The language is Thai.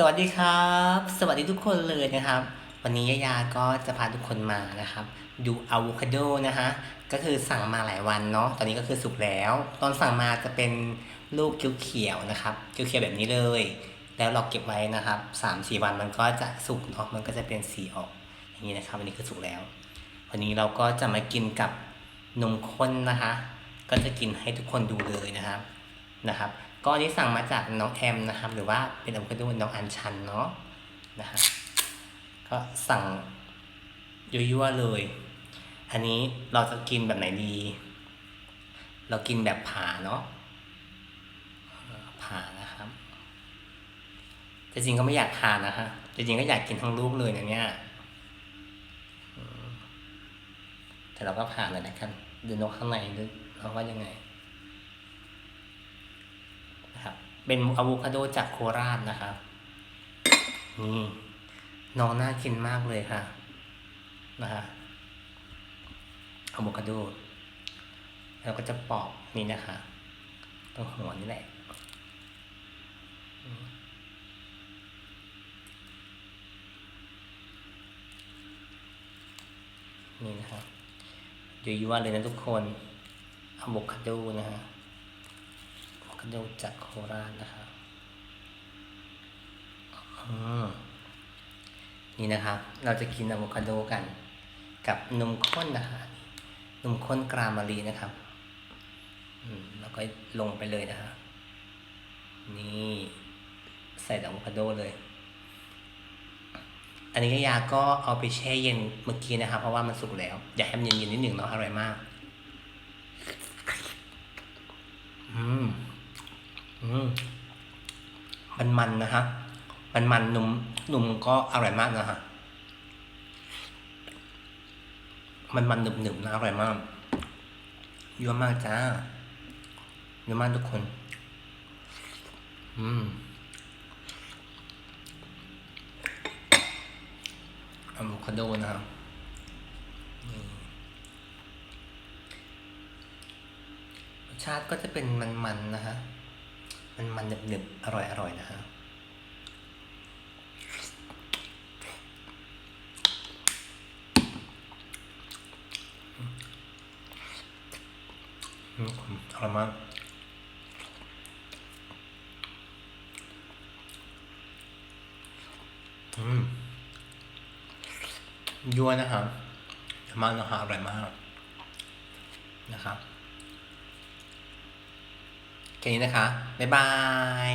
สวัสดีครับ สวัสดีทุกคนเลยนะครับ วันนี้ยายาก็จะพาทุกคนมานะครับ ดูอะโวคาโดนะฮะก็คือสั่งมาหลายวันเนาะตอนนี้ก็คือสุกแล้ว ตอนสั่งมาจะเป็นลูกเขียวๆนะครับเขียวๆแบบนี้เลย แล้วเราเก็บไว้นะครับสามสี่วันมันก็จะสุกเนาะมันก็จะเป็นสีออก อย่างนี้นะครับวันนี้คือสุกแล้ว วันนี้เราก็จะมากินกับนมข้นนะคะ ก็จะกินให้ทุกคนดูเลยนะครับนะครับ ก็อันนี้สั่งมาจากน้องแอมนะครับ หรือว่าเป็นอะโวคาโดน้องอัญชันเนาะนะฮะก็สั่งยั่วๆเลย อันนี้เราจะกินแบบไหนดี เรากินแบบผ่าเนาะผ่านะครับจริงๆก็ไม่อยากทานนะฮะจริงๆก็อยากกินทั้งลูกเลยนะเนี่ยแต่เราก็ผ่าเลยนะครับดูนกข้างในดูเขาว่ายังไง นะครับ เป็นอะโวคาโดจากโคราชนะครับ นี่น้องน่ากินมากเลยค่ะ นะฮะอะโวคาโดแล้วก็จะปอกนี่นะคะตรงหัวนี่แหละนี่นะครับยั่วๆเลยนะทุกคนอะโวคาโดนะฮะ อะโวคาโดจากโคราชนะครับอนี่นะครับ เราจะกินอะโวคาโดกัน กับนมข้นนะคะนมข้นกรามารีนะครับแล้วก็ลงไปเลยนะฮะนี่ใส่อะโวคาโดเลย อันนี้ยาก็เอาไปแช่เย็นเมื่อกี้นะครับ เพราะว่ามันสุกแล้ว อยากให้มันเย็นๆนิดหนึ่งเนาะอร่อยมาก อืม มันมันนะฮะ มันมันๆนุ่มนุ่มก็อร่อยมากนะฮะ มันมันหนึบหนึบนะอร่อยมากยั่วมากจ้ายั่วมากทุกคน อืมอะโวคาโดนะครับรสชาติก็จะเป็นมันๆนะฮะ มันมันหนึบหนึบอร่อยอร่อยนะฮะอืมอร่อยมากอืมยั่วนะครับมากนะฮะอร่อยมากนะครับ แค่นี้นะคะ บ๊ายบาย